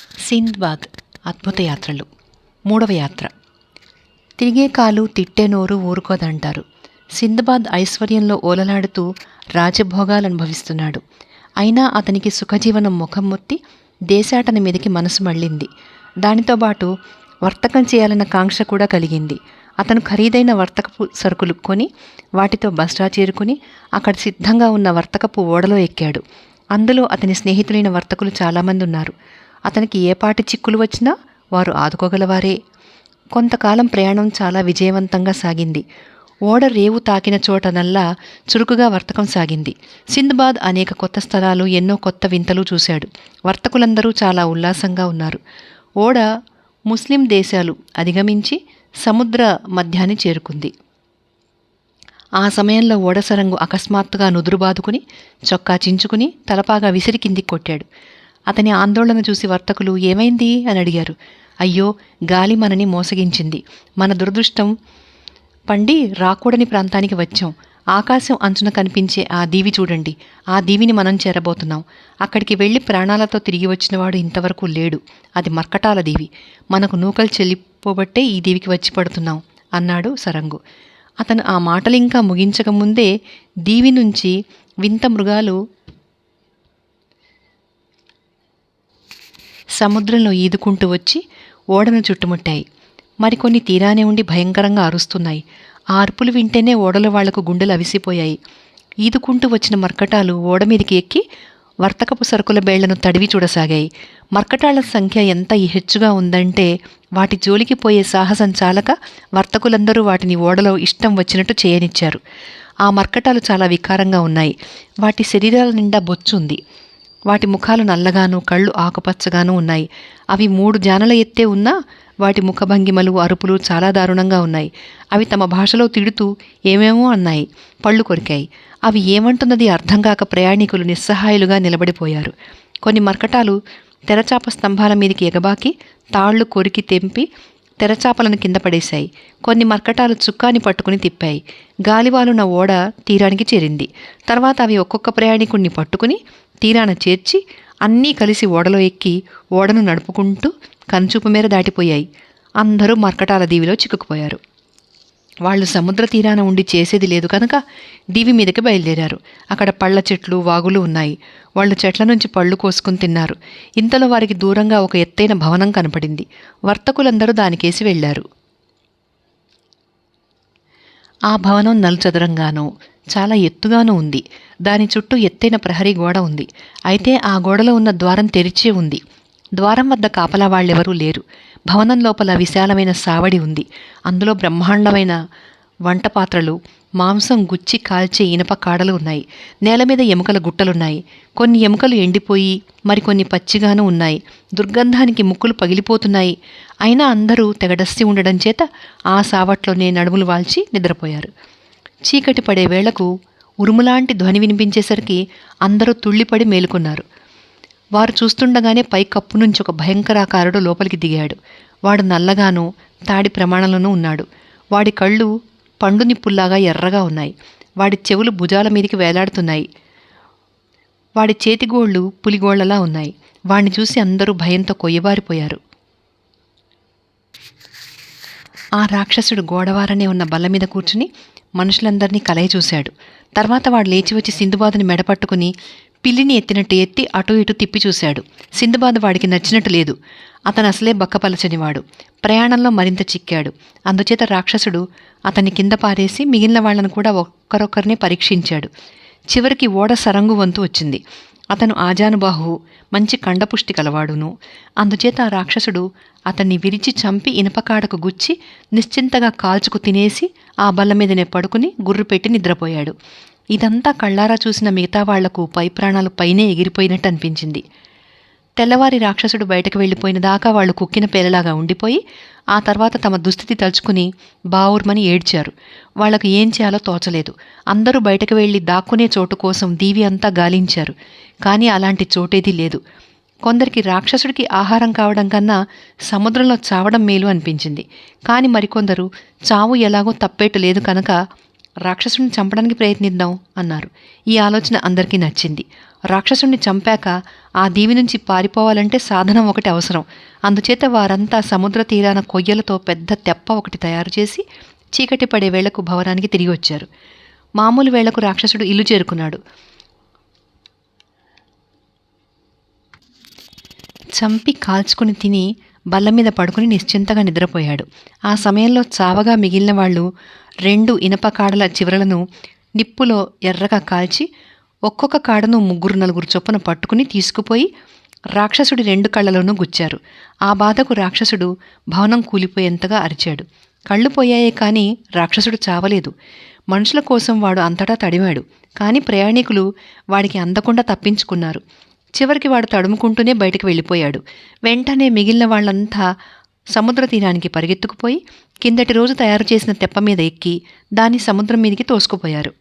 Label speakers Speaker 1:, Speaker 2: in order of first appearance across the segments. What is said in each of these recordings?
Speaker 1: సింద్బాద్ అద్భుత యాత్రలు. మూడవ యాత్ర. తిరిగే కాలు తిట్టే నోరు ఊరుకోదంటారు. సింద్బాద్ ఐశ్వర్యంలో ఓలలాడుతూ రాజభోగాలు అనుభవిస్తున్నాడు. అయినా అతనికి సుఖజీవనం ముఖం మొత్తి దేశాటన మీదకి మనసు మళ్ళింది. దానితో పాటు వర్తకం చేయాలన్న కాంక్ష కూడా కలిగింది. అతను ఖరీదైన వర్తకపు సరుకులు కొని వాటితో బస్రా చేరుకుని అక్కడ సిద్ధంగా ఉన్న వర్తకపు ఓడలో ఎక్కాడు. అందులో అతని స్నేహితులైన వర్తకులు చాలామంది ఉన్నారు అతనికి ఏ పాటి చిక్కులు వచ్చినా వారు ఆదుకోగలవారే. కొంతకాలం ప్రయాణం చాలా విజయవంతంగా సాగింది. ఓడ రేవు తాకిన చోటనల్లా చురుకుగా వర్తకం సాగింది. సింద్బాద్ అనేక కొత్త స్థలాలు ఎన్నో కొత్త వింతలు చూశాడు. వర్తకులందరూ చాలా ఉల్లాసంగా ఉన్నారు. ఓడ ముస్లిం దేశాలు అధిగమించి సముద్ర మధ్యాన్ని చేరుకుంది. ఆ సమయంలో ఓడసరంగు అకస్మాత్తుగా నుదురు బాదుకుని చొక్కా చించుకుని తలపాగా విసిరి కిందికి కొట్టాడు. అతని ఆందోళన చూసి వర్తకులు ఏమైంది? అని అడిగారు. అయ్యో గాలి మనని మోసగించింది. మన దురదృష్టం పండి రాకూడని ప్రాంతానికి వచ్చాం. ఆకాశం అంచున కనిపించే ఆ దీవి చూడండి. ఆ దీవిని మనం చేరబోతున్నాం. అక్కడికి వెళ్ళి ప్రాణాలతో తిరిగి వచ్చినవాడు ఇంతవరకు లేడు. అది మర్కటాల దీవి. మనకు నూకలు చెల్లిపోబట్టే ఈ దీవికి వచ్చి పడుతున్నాం అన్నాడు సరంగు. అతను ఆ మాటలు ఇంకా ముగించకముందే దీవి నుంచి వింత మృగాలు సముద్రంలో ఈదుకుంటూ వచ్చి ఓడను చుట్టుముట్టాయి. మరికొన్ని తీరానే ఉండి భయంకరంగా అరుస్తున్నాయి. ఆ అరుపులు వింటేనే ఓడల వాళ్ళకు గుండెలు అవిసిపోయాయి. ఈదుకుంటూ వచ్చిన మర్కటాలు ఓడ మీదకి ఎక్కి వర్తకపు సరుకుల బేళ్ళను తడివి చూడసాగాయి. మర్కటాళ్ళ సంఖ్య ఎంత హెచ్చుగా ఉందంటే వాటి జోలికి పోయే సాహసం చాలక వర్తకులందరూ వాటిని ఓడలో ఇష్టం వచ్చినట్టు చేయనిచ్చారు. ఆ మర్కటాలు చాలా వికారంగా ఉన్నాయి. వాటి శరీరాల నిండా బొచ్చుంది వాటి ముఖాలు నల్లగాను కళ్ళు ఆకుపచ్చగాను ఉన్నాయి. అవి మూడు జానల ఎత్తే ఉన్నా వాటి ముఖభంగిమలు అరుపులు చాలా దారుణంగా ఉన్నాయి. అవి తమ భాషలో తిడుతూ ఏమేమో అన్నాయి. పళ్ళు కొరికాయి. అవి ఏమంటున్నది అర్థం కాక ప్రయాణికులు నిస్సహాయులుగా నిలబడిపోయారు. కొన్ని మర్కటాలు తెరచాప స్తంభాల మీదకి ఎగబాకి తాళ్ళు కొరికి తెంపి తెరచాపలను కింద పడేశాయి. కొన్ని మర్కటాలు చుక్కాని పట్టుకుని తిప్పాయి. గాలివాలున ఓడ తీరానికి చేరింది. తర్వాత అవి ఒక్కొక్క ప్రయాణికుణ్ణి పట్టుకుని తీరాన చేర్చి అన్నీ కలిసి ఓడలో ఎక్కి ఓడను నడుపుకుంటూ కనుచూపు మేర దాటిపోయాయి. అందరూ మర్కటాల దీవిలో చిక్కుకుపోయారు. వాళ్ళు సముద్ర తీరాన ఉండి చేసేది లేదు కనుక దీవి మీదకి బయలుదేరారు. అక్కడ పళ్ళ చెట్లు వాగులు ఉన్నాయి. వాళ్ళు చెట్ల నుంచి పళ్ళు కోసుకుని తిన్నారు. ఇంతలో వారికి దూరంగా ఒక ఎత్తైన భవనం కనపడింది. వర్తకులందరూ దానికేసి వెళ్ళారు ఆ భవనం నలుచదరంగానూ చాలా ఎత్తుగానూ ఉంది. దాని చుట్టూ ఎత్తైన ప్రహరీ గోడ ఉంది. అయితే ఆ గోడలో ఉన్న ద్వారం తెరిచే ఉంది. ద్వారం వద్ద కాపలా వాళ్ళెవరూ లేరు. భవనం లోపల విశాలమైన సావడి ఉంది. అందులో బ్రహ్మాండమైన వంట పాత్రలు మాంసం గుచ్చి కాల్చే ఇనప కాడలు ఉన్నాయి. నేల మీద ఎముకల గుట్టలున్నాయి. కొన్ని ఎముకలు ఎండిపోయి మరికొన్ని పచ్చిగాను ఉన్నాయి. దుర్గంధానికి ముక్కులు పగిలిపోతున్నాయి. అయినా అందరూ తెగడస్సి ఉండడం చేత ఆ సావట్లోనే నడుములు వాల్చి నిద్రపోయారు. చీకటి పడే వేళకు ఉరుములాంటి ధ్వని వినిపించేసరికి అందరూ తుళ్ళిపడి మేలుకున్నారు. వారు చూస్తుండగానే పై కప్పు నుంచి ఒక భయంకరాకారుడు లోపలికి దిగాడు. వాడు నల్లగాను తాడి ప్రమాణంలోనూ ఉన్నాడు. వాడి కళ్ళు పండు నిప్పుల్లాగా ఎర్రగా ఉన్నాయి. వాడి చెవులు భుజాల మీదకి వేలాడుతున్నాయి. వాడి చేతిగోళ్ళు పులిగోళ్ళలా ఉన్నాయి. వాడిని చూసి అందరూ భయంతో కొయ్యబారిపోయారు. ఆ రాక్షసుడు గోడవారనే ఉన్న బల్ల మీద కూర్చుని మనుషులందరినీ కలయి చూశాడు. తర్వాత వాడు లేచి వచ్చి సింధుబాదుని మెడపట్టుకుని పిల్లిని ఎత్తినట్టు ఎత్తి అటు ఇటు తిప్పి చూశాడు. సింధబాద్ వాడికి నచ్చినట్టు లేదు. అతను అసలే బక్కపలచనివాడు. ప్రయాణంలో మరింత చిక్కాడు. అందుచేత రాక్షసుడు అతన్ని కింద పారేసి మిగిలిన వాళ్ళను కూడా ఒక్కరొక్కరినే పరీక్షించాడు. చివరికి ఓడ సరంగు వంతు వచ్చింది. అతను ఆజానుబాహు మంచి కండపుష్టి కలవాడును. అందుచేత ఆ రాక్షసుడు అతన్ని విరిచి చంపి ఇనపకాడకు గుచ్చి నిశ్చింతగా కాల్చుకు తినేసి ఆ బల్ల మీదనే పడుకుని గుర్రు పెట్టి నిద్రపోయాడు. ఇదంతా కళ్ళారా చూసిన మిగతా వాళ్ళకు పై ప్రాణాలు పైనే ఎగిరిపోయినట్టు అనిపించింది. తెల్లవారి రాక్షసుడు బయటకు వెళ్ళిపోయిన దాకా వాళ్ళు కుక్కిన పేలలాగా ఉండిపోయి ఆ తర్వాత తమ దుస్థితి తలుచుకుని బావుర్మని ఏడ్చారు. వాళ్ళకు ఏం చేయాలో తోచలేదు. అందరూ బయటకు వెళ్ళి దాక్కునే చోటు కోసం దీవి అంతా గాలించారు. కానీ అలాంటి చోటేదీ లేదు. కొందరికి రాక్షసుడికి ఆహారం కావడం కన్నా సముద్రంలో చావడం మేలు అనిపించింది. కానీ మరికొందరు చావు ఎలాగో తప్పేట్టు లేదు కనుక రాక్షసుని చంపడానికి ప్రయత్నిద్దాం అన్నారు. ఈ ఆలోచన అందరికీ నచ్చింది. రాక్షసుని చంపాక ఆ దీవి నుంచి పారిపోవాలంటే సాధనం ఒకటి అవసరం. అందుచేత వారంతా సముద్ర తీరాన కొయ్యలతో పెద్ద తెప్ప ఒకటి తయారు చేసి చీకటి పడే వేళకు భవనానికి తిరిగి వచ్చారు. మామూలు వేళకు రాక్షసుడు ఇల్లు చేరుకున్నాడు. చంపి కాల్చుకుని తిని బల్ల మీద పడుకుని నిశ్చింతగా నిద్రపోయాడు. ఆ సమయంలో చావగా మిగిలిన వాళ్ళు రెండు ఇనప కాడల చివరలను నిప్పులో ఎర్రగా కాల్చి ఒక్కొక్క కాడను ముగ్గురు నలుగురు చొప్పున పట్టుకుని తీసుకుపోయి రాక్షసుడి రెండు కళ్ళలోనూ గుచ్చారు. ఆ బాధకు రాక్షసుడు భవనం కూలిపోయేంతగా అరిచాడు. కళ్ళు పోయాయే కానీ రాక్షసుడు చావలేదు. మనుషుల కోసం వాడు అంతటా తడివాడు కానీ ప్రయాణికులు వాడికి అందకుండా తప్పించుకున్నారు. చివరికి వాడు తడుముకుంటూనే బయటకు వెళ్ళిపోయాడు. వెంటనే మిగిలిన వాళ్ళంతా సముద్ర తీరానికి పరిగెత్తుకుపోయి కిందటి రోజు తయారు చేసిన తెప్ప మీద ఎక్కి దాన్ని సముద్రం మీదికి తోసుకుపోయారు.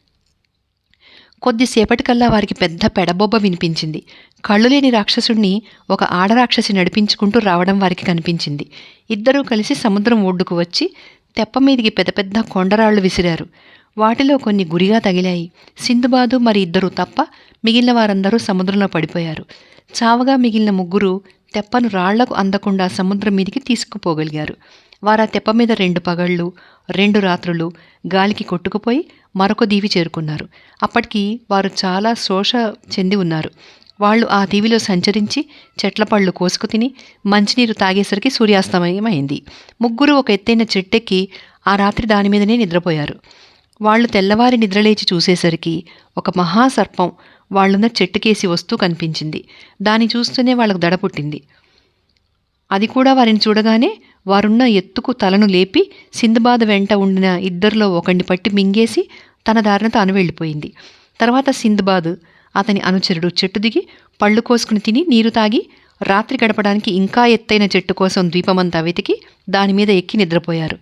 Speaker 1: కొద్దిసేపటికల్లా వారికి పెద్ద పెడబొబ్బ వినిపించింది. కళ్ళు లేని రాక్షసుడిని ఒక ఆడరాక్షసి నడిపించుకుంటూ రావడం వారికి కనిపించింది. ఇద్దరూ కలిసి సముద్రం ఒడ్డుకు వచ్చి తెప్ప మీదికి పెద్ద పెద్ద కొండరాళ్ళు విసిరారు. వాటిలో కొన్ని గురిగా తగిలాయి. సింధుబాదు మరి ఇద్దరు తప్ప మిగిలిన వారందరూ సముద్రంలో పడిపోయారు. చావగా మిగిలిన ముగ్గురు తెప్పను రాళ్ళకు అందకుండా సముద్రం మీదికి తీసుకుపోగలిగారు. వారు ఆ తెప్ప మీద రెండు పగళ్ళు రెండు రాత్రులు గాలికి కొట్టుకుపోయి మరొక దీవి చేరుకున్నారు. అప్పటికి వారు చాలా శోష చెంది ఉన్నారు. వాళ్ళు ఆ దీవిలో సంచరించి చెట్ల పళ్ళు కోసుకు తిని మంచినీరు తాగేసరికి సూర్యాస్తమయం అయింది ముగ్గురు ఒక ఎత్తైన చెట్టెక్కి ఆ రాత్రి దాని మీదనే నిద్రపోయారు. వాళ్ళు తెల్లవారి నిద్రలేచి చూసేసరికి ఒక మహాసర్పం వాళ్ళున్న చెట్టుకేసి వస్తూ కనిపించింది. దాన్ని చూస్తూనే వాళ్ళకు దడ పుట్టింది. అది కూడా వారిని చూడగానే వారున్న ఎత్తుకు తలను లేపి సింధుబాద్ వెంట ఉండిన ఇద్దరిలో ఒకడిని పట్టి మింగేసి తన దారిన తాను వెళ్ళిపోయింది. తర్వాత సింధుబాద్ అతని అనుచరుడు చెట్టు దిగి పళ్ళు కోసుకుని తిని నీరు తాగి రాత్రి గడపడానికి ఇంకా ఎత్తైన చెట్టు కోసం ద్వీపమంతా వెతికి దాని మీద ఎక్కి నిద్రపోయారు.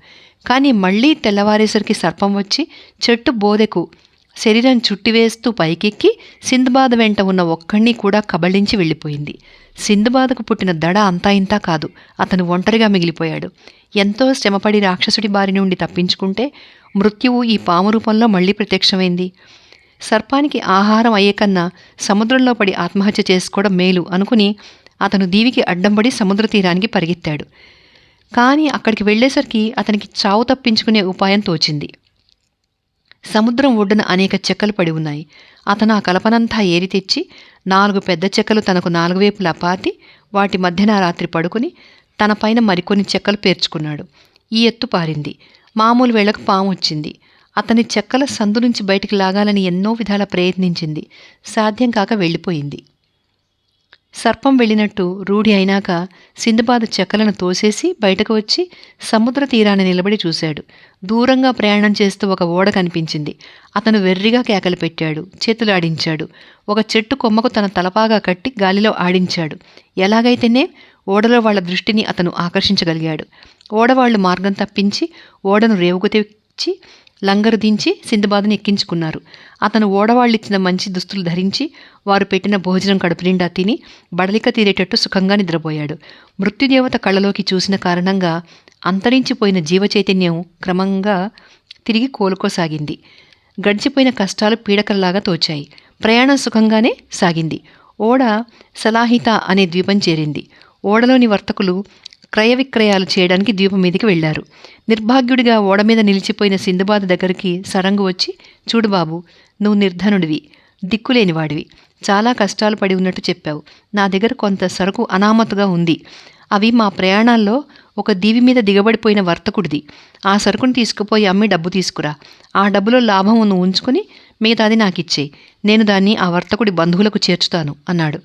Speaker 1: కానీ మళ్ళీ తెల్లవారేసరికి సర్పం వచ్చి చెట్టు బోదెకు శరీరం చుట్టివేస్తూ పైకెక్కి సింధుబాద్ వెంట ఉన్న ఒక్కడిని కూడా కబళించి వెళ్ళిపోయింది. సింధుబాదకు పుట్టిన దడ అంతా ఇంతా కాదు అతను ఒంటరిగా మిగిలిపోయాడు. ఎంతో శ్రమపడి రాక్షసుడి బారి నుండి తప్పించుకుంటే మృత్యువు ఈ పాము రూపంలో మళ్ళీ ప్రత్యక్షమైంది. సర్పానికి ఆహారం అయ్యే కన్నా సముద్రంలో పడి ఆత్మహత్య చేసుకోవడం మేలు అనుకుని అతను దీవికి అడ్డంపడి సముద్ర తీరానికి పరిగెత్తాడు. కానీ అక్కడికి వెళ్ళేసరికి అతనికి చావు తప్పించుకునే ఉపాయం తోచింది. సముద్రం ఒడ్డున అనేక చెక్కలు పడి ఉన్నాయి. అతను ఆ కలపనంతా ఏరి తెచ్చి నాలుగు పెద్ద చెక్కలు తనకు నాలుగు వైపులా పాతి వాటి మధ్యన రాత్రి పడుకుని తన పైన మరికొన్ని చెక్కలు పేర్చుకున్నాడు. ఈ ఎత్తు పారింది. మామూలు వేళకు పాము వచ్చింది. అతని చెక్కల సందు నుంచి బయటికి లాగాలని ఎన్నో విధాల ప్రయత్నించింది. సాధ్యం కాక వెళ్ళిపోయింది. సర్పం వెళ్ళినట్టు రూఢి అయినాక సింధుబాద్ చెక్కలను తోసేసి బయటకు వచ్చి సముద్ర తీరాన్ని నిలబడి చూశాడు. దూరంగా ప్రయాణం చేస్తూ ఒక ఓడ కనిపించింది. అతను వెర్రిగా కేకలు పెట్టాడు చేతులు ఆడించాడు. ఒక చెట్టు కొమ్మకు తన తలపాగా కట్టి గాలిలో ఆడించాడు. ఎలాగైతేనే ఓడలో వాళ్ళ దృష్టిని అతను ఆకర్షించగలిగాడు. ఓడవాళ్ళు మార్గం తప్పించి ఓడను రేవుకు తెచ్చి లంగరు దించి సింధుబాదుని ఎక్కించుకున్నారు. అతను ఓడవాళ్ళిచ్చిన మంచి దుస్తులు ధరించి వారు పెట్టిన భోజనం కడుపు నిండా తిని బడలిక తీరేటట్టు సుఖంగా నిద్రపోయాడు. మృత్యుదేవత కళ్ళలోకి చూసిన కారణంగా అంతరించిపోయిన జీవచైతన్యం క్రమంగా తిరిగి కోలుకోసాగింది. గడిచిపోయిన కష్టాలు పీడకల్లాగా తోచాయి. ప్రయాణం సుఖంగానే సాగింది. ఓడ సలాహిత అనే ద్వీపం చేరింది. ఓడలోని వర్తకులు క్రయ విక్రయాలు చేయడానికి ద్వీపం మీదకి వెళ్ళారు నిర్భాగ్యుడిగా ఓడ మీద నిలిచిపోయిన సింధుబాద్ దగ్గరికి సరంగు వచ్చి చూడు బాబు నువ్వు నిర్ధనుడివి దిక్కులేనివాడివి చాలా కష్టాలు పడి ఉన్నట్టు చెప్పావు. నా దగ్గర కొంత సరుకు అనామతుగా ఉంది. అవి మా ప్రయాణాల్లో ఒక దీవి మీద దిగబడిపోయిన వర్తకుడిది. ఆ సరుకును తీసుకుపోయి అమ్మి డబ్బు తీసుకురా. ఆ డబ్బులో లాభం నువ్వు ఉంచుకొని మిగతాది నాకు ఇచ్చేయి నేను దాన్ని ఆ వర్తకుడి బంధువులకు చేర్చుతాను అన్నాడు.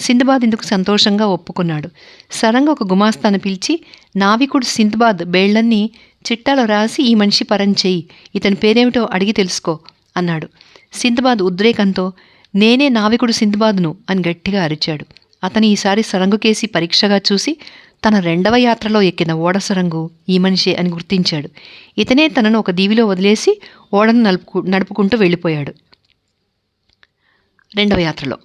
Speaker 1: సింధుబాద్ ఇందుకు సంతోషంగా ఒప్పుకున్నాడు. సరంగా ఒక గుమాస్తాను పిలిచి నావికుడు సింధుబాద్ బేళ్ళన్నీ చిట్టాలో రాసి ఈ మనిషి పరం చేయి. ఇతని పేరేమిటో అడిగి తెలుసుకో అన్నాడు. సింధుబాద్ ఉద్రేకంతో నేనే నావికుడు సింధుబాద్ను అని గట్టిగా అరిచాడు. అతను ఈసారి సరంగుకేసి పరీక్షగా చూసి తన రెండవ యాత్రలో ఎక్కిన ఓడ సరంగు ఈ మనిషే అని గుర్తించాడు. ఇతనే తనను ఒక దీవిలో వదిలేసి ఓడను నలుపుకు నడుపుకుంటూ వెళ్ళిపోయాడు. రెండవ యాత్రలో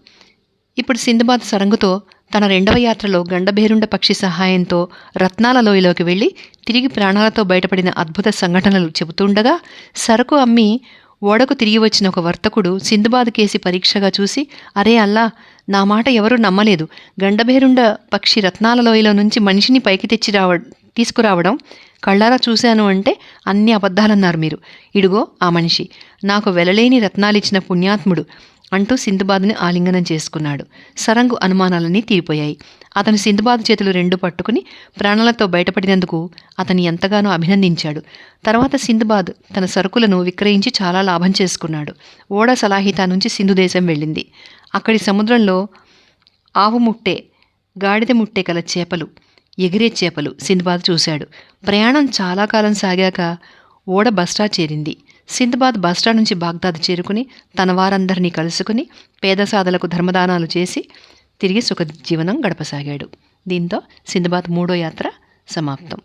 Speaker 1: ఇప్పుడు సింధుబాద్ సరంగుతో తన రెండవ యాత్రలో గండభేరుండ పక్షి సహాయంతో రత్నాల లోయలోకి వెళ్ళి తిరిగి ప్రాణాలతో బయటపడిన అద్భుత సంఘటనలు చెబుతుండగా సరకు అమ్మి ఓడకు తిరిగి వచ్చిన ఒక వర్తకుడు సింధుబాద్ కేసి పరీక్షగా చూసి అరే అల్లా నా మాట ఎవరూ నమ్మలేదు. గండభేరుండ పక్షి రత్నాల లోయలో నుంచి మనిషిని పైకి తెచ్చి రావ తీసుకురావడం కళ్ళారా చూశాను అంటే అన్ని అబద్ధాలన్నారు మీరు. ఇడుగో ఆ మనిషి. నాకు వెలలేని రత్నాలిచ్చిన పుణ్యాత్ముడు. అంటూ సింధుబాద్ని ఆలింగనం చేసుకున్నాడు. సరంగు అనుమానాలన్నీ తీరిపోయాయి. అతను సింధుబాద్ చేతులు రెండు పట్టుకుని ప్రాణాలతో బయటపడినందుకు అతని ఎంతగానో అభినందించాడు. తర్వాత సింధుబాద్ తన సరుకులను విక్రయించి చాలా లాభం చేసుకున్నాడు. ఓడ సలాహితా నుంచి సింధు దేశం వెళ్ళింది. అక్కడి సముద్రంలో ఆవు ముట్టే గాడిద ముట్టే గల చేపలు ఎగిరే చేపలు సింధుబాద్ చూశాడు. ప్రయాణం చాలా కాలం సాగాక ఓడ బస్టా చేరింది. సింధుబాద్ బస్టాండ్ నుంచి బాగ్దాద్ చేరుకుని తన వారందరినీ కలుసుకుని పేద సాధలకు ధర్మదానాలు చేసి తిరిగి సుఖ జీవనం గడపసాగాడు. దీంతో సింద్బాద్ మూడో యాత్ర సమాప్తం.